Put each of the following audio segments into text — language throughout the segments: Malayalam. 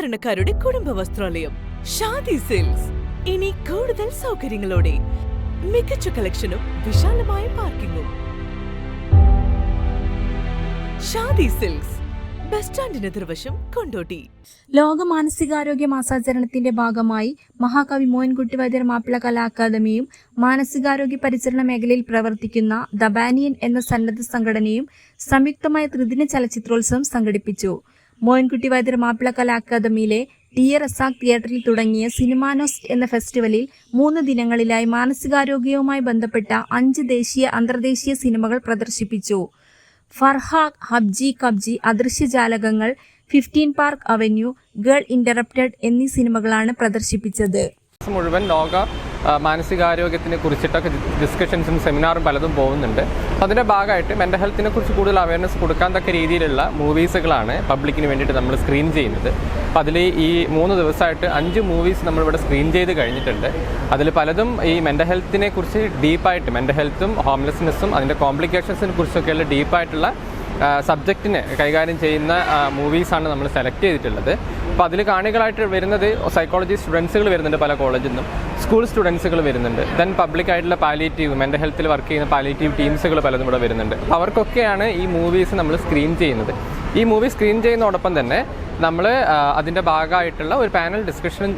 സാധാരണക്കാരുടെ കുടുംബ വസ്ത്രാലയം ഷാദി സിൽക്സ്. ഇനി കൂടുതൽ സൗകര്യങ്ങളോടെ മികച്ച കളക്ഷനും വിശാലമായ പാർക്കിങ്ങും. ഷാദി സിൽക്സ് കൊണ്ടോട്ടി. ലോക മാനസികാരോഗ്യ മാസാചരണത്തിന്റെ ഭാഗമായി മഹാകവി മോഹൻകുട്ടി വൈദ്യർ മാപ്പിള കലാ അക്കാദമിയും മാനസികാരോഗ്യ പരിചരണ മേഖലയിൽ പ്രവർത്തിക്കുന്ന ദബാനിയൻ എന്ന സന്നദ്ധ സംഘടനയും സംയുക്തമായ ത്രിദിന ചലച്ചിത്രോത്സവം സംഘടിപ്പിച്ചു. മോഹൻകുട്ടി വൈദ്യർ മാപ്പിള കലാ അക്കാദമിയിലെ ടി എ റസാഖ് തിയേറ്ററിൽ തുടങ്ങിയ സിനിമാനോസ് എന്ന ഫെസ്റ്റിവലിൽ മൂന്ന് ദിനങ്ങളിലായി മാനസികാരോഗ്യവുമായി ബന്ധപ്പെട്ട അഞ്ച് ദേശീയ അന്തർദേശീയ സിനിമകൾ പ്രദർശിപ്പിച്ചു. ഫർഹാഖ് ഹബ്ജി കബ്ജി അദൃശ്യജാലകങ്ങൾ fifteen Park Avenue Girl Interrupted എന്നീ സിനിമകളാണ് പ്രദർശിപ്പിച്ചത്. മുഴുവൻ ലോക മാനസികാരോഗ്യത്തിനെ കുറിച്ചിട്ടൊക്കെ ഡിസ്കഷൻസും സെമിനാറും പലതും പോകുന്നുണ്ട്. അതിന്റെ ഭാഗമായിട്ട് മെന്റൽ ഹെൽത്തിനെ കുറിച്ച് കൂടുതൽ അവയർനെസ് കൊടുക്കാൻ തക്ക രീതിയിലുള്ള മൂവീസുകളാണ് പബ്ലിക്കിന് വേണ്ടിയിട്ട് നമ്മൾ സ്ക്രീൻ ചെയ്യുന്നത്. അപ്പോൾ അതിൽ ഈ മൂന്ന് ദിവസമായിട്ട് അഞ്ച് മൂവീസ് നമ്മളിവിടെ സ്ക്രീൻ ചെയ്ത് കഴിഞ്ഞിട്ടുണ്ട്. അതിൽ പലതും ഈ മെന്റൽ ഹെൽത്തിനെ കുറിച്ച് ഡീപ്പായിട്ട് മെന്റൽ ഹെൽത്തും ഹോംലെസ്നെസ്സും അതിന്റെ കോംപ്ലിക്കേഷൻസിനെ കുറിച്ചൊക്കെയുള്ള ഡീപ്പായിട്ടുള്ള സബ്ജക്റ്റിനെ കൈകാര്യം ചെയ്യുന്ന മൂവീസാണ് നമ്മൾ സെലക്ട് ചെയ്തിട്ടുള്ളത്. അപ്പോൾ അതിൽ കാണികളായിട്ട് വരുന്നത് സൈക്കോളജി സ്റ്റുഡൻസുകൾ വരുന്നുണ്ട് പല കോളേജിൽ നിന്നും സ്കൂൾ സ്റ്റുഡൻസുകൾ വരുന്നുണ്ട്. ദെൻ പബ്ലിക് ആയിട്ടുള്ള പാലിയേറ്റീവ് മെന്റൽ ഹെൽത്തിൽ വർക്ക് ചെയ്യുന്ന പാലിയേറ്റീവ് ടീംസുകൾ പലതും ഇവിടെ വരുന്നുണ്ട്. അവർക്കൊക്കെയാണ് ഈ മൂവീസ് നമ്മൾ സ്ക്രീൻ ചെയ്യുന്നത്. ഈ മൂവി സ്ക്രീൻ ചെയ്യുന്നതോടൊപ്പം തന്നെ നമ്മൾ അതിന്റെ ഭാഗമായിട്ടുള്ള ഒരു പാനൽ ഡിസ്കഷൻ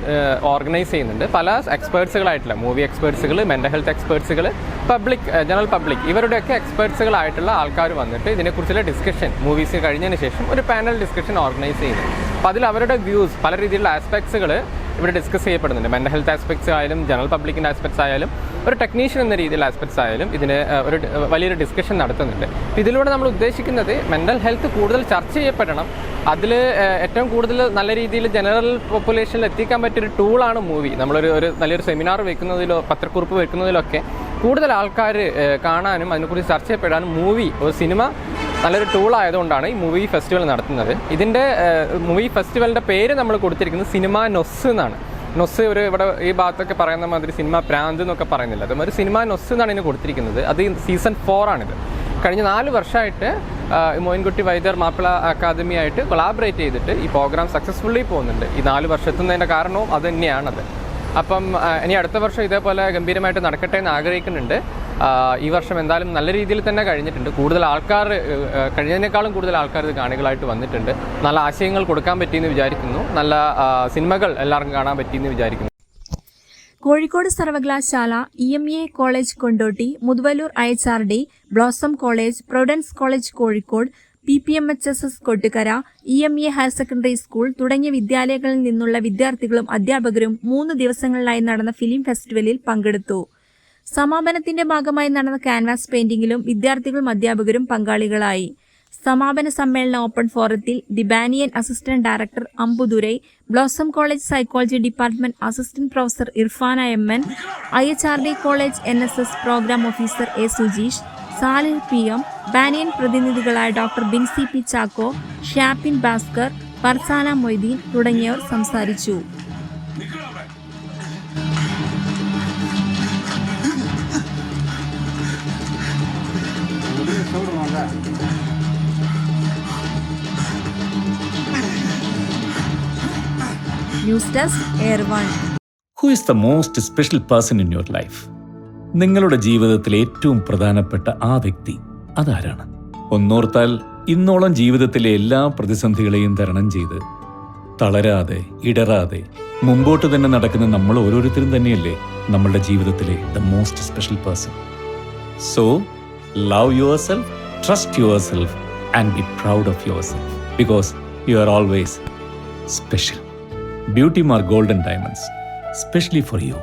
ഓർഗനൈസ് ചെയ്യുന്നുണ്ട്. പല എക്സ്പേർട്സുകളായിട്ടുള്ള മൂവി എക്സ്പേർട്സുകൾ മെന്റൽ ഹെൽത്ത് എക്സ്പേർട്സുകൾ പബ്ലിക് ജനറൽ പബ്ലിക് ഇവരുടെയൊക്കെ എക്സ്പേർട്സുകളായിട്ടുള്ള ആൾക്കാർ വന്നിട്ട് ഇതിനെക്കുറിച്ചുള്ള ഡിസ്കഷൻ മൂവീസ് കഴിഞ്ഞതിന് ശേഷം ഒരു പാനൽ ഡിസ്കഷൻ ഓർഗനൈസ് ചെയ്യുന്നു അപ്പോൾ അതിൽ അവരുടെ വ്യൂസ് പല രീതിയിലുള്ള ആസ്പെക്ട്സുകൾ ഇവിടെ ഡിസ്കസ് ചെയ്യപ്പെടുന്നുണ്ട്. മെന്റൽ ഹെൽത്ത് ആസ്പെക്ട്സ് ആയാലും ജനറൽ പബ്ലിക്കിന്റെ ആസ്പെക്ട്സ് ആയാലും ഒരു ടെക്നീഷ്യൻ എന്ന രീതിയിലുള്ള ആസ്പെക്ട്സ് ആയാലും ഇതിന് ഒരു വലിയൊരു ഡിസ്കഷൻ നടത്തുന്നുണ്ട്. ഇതിലൂടെ നമ്മൾ ഉദ്ദേശിക്കുന്നത് മെന്റൽ ഹെൽത്ത് കൂടുതൽ ചർച്ച ചെയ്യപ്പെടണം. അതിൽ ഏറ്റവും കൂടുതൽ നല്ല രീതിയിൽ ജനറൽ പോപ്പുലേഷനിൽ എത്തിക്കാൻ പറ്റിയൊരു ടൂളാണ് മൂവി നമ്മളൊരു ഒരു നല്ലൊരു സെമിനാർ വെക്കുന്നതിലോ പത്രക്കുറിപ്പ് വെക്കുന്നതിലൊക്കെ കൂടുതൽ ആൾക്കാർ കാണാനും അതിനെക്കുറിച്ച് ചർച്ച ചെയ്യപ്പെടാനും മൂവി ഒരു സിനിമ നല്ലൊരു ടൂൾ ആയതുകൊണ്ടാണ് ഈ മൂവി ഫെസ്റ്റിവൽ നടത്തുന്നത്. ഇതിന്റെ മൂവി ഫെസ്റ്റിവലിന്റെ പേര് നമ്മൾ കൊടുത്തിരിക്കുന്നത് സിനിമ നൊസ് എന്നാണ്. നൊസ് ഒരു ഇവിടെ ഈ ഭാഗത്തൊക്കെ പറയുന്ന മാതിരി സിനിമ പ്രാന്ത് എന്നൊക്കെ പറയുന്നില്ല. അതും ഒരു സിനിമ നൊസ് എന്നാണ് ഇതിന് കൊടുത്തിരിക്കുന്നത്. അത് സീസൺ ഫോർ ആണിത്. കഴിഞ്ഞ നാല് വർഷമായിട്ട് മോയിൻകുട്ടി വൈദ്യർ മാപ്പിള അക്കാദമി ആയിട്ട് കൊളാബറേറ്റ് ചെയ്തിട്ട് ഈ പ്രോഗ്രാം സക്സസ്ഫുള്ളി പോകുന്നുണ്ട്. ഈ നാല് വർഷത്തുന്നതിന്റെ കാരണവും അത് തന്നെയാണത്. അപ്പം ഇനി അടുത്ത വർഷം ഇതേപോലെ ഗംഭീരമായിട്ട് നടക്കട്ടെ എന്ന് ആഗ്രഹിക്കുന്നുണ്ട്. ഈ വർഷം എന്തായാലും നല്ല രീതിയിൽ തന്നെ കഴിഞ്ഞിട്ടുണ്ട്. കൂടുതൽ ആൾക്കാർ കഴിഞ്ഞതിനേക്കാളും കൂടുതൽ ആൾക്കാർ ഇത് കാണികളായിട്ട് വന്നിട്ടുണ്ട്. നല്ല ആശയങ്ങൾ കൊടുക്കാൻ പറ്റിയെന്ന് വിചാരിക്കുന്നു. നല്ല സിനിമകൾ എല്ലാവർക്കും കാണാൻ പറ്റിയെന്ന് വിചാരിക്കുന്നു. കോഴിക്കോട് സർവകലാശാല E M A college Kondotty Muthuvallur I H R D Blossom college Prudence college Kozhikode P P M H S S Kottukara E M A higher secondary school തുടങ്ങിയ വിദ്യാലയങ്ങളിൽ നിന്നുള്ള വിദ്യാർത്ഥികളും അധ്യാപകരും മൂന്ന് ദിവസങ്ങളിലായി നടന്ന ഫിലിം ഫെസ്റ്റിവലിൽ പങ്കെടുത്തു. സമാപനത്തിന്റെ ഭാഗമായി നടന്ന കാൻവാസ് പെയിന്റിംഗിലും വിദ്യാർത്ഥികളും അധ്യാപകരും പങ്കാളികളായി. സമാപന സമ്മേളന ഓപ്പൺ ഫോറത്തിൽ the Banyan assistant director Ambudurai Blossom college psychology department assistant professor Irfana M N I H R D college N S S programme officer A Sujeesh Salil P M Banyan പ്രതിനിധികളായ doctor Binsy P Chacko ഷാപ്പിൻ Bhaskar Farsana Moideen തുടങ്ങിയവർ സംസാരിച്ചു. News air who is the most special person in your life നിങ്ങളുടെ ജീവിതത്തിൽ ഏറ്റവും പ്രധാനപ്പെട്ട ആ വ്യക്തി അതാരാണ്? ഒന്നോർത്താൽ ഇന്നോളം ജീവിതത്തിലെ എല്ലാ പ്രതിസന്ധികളെയും തരണം ചെയ്ത് തളരാതെ ഇടറാതെ മുമ്പോട്ട് തന്നെ നടക്കുന്ന നമ്മൾ ഓരോരുത്തരും തന്നെയല്ലേ നമ്മളുടെ ജീവിതത്തിലെ the most special person so love yourself trust yourself and be proud of yourself because you are always special. Beauty more golden diamonds, especially for you.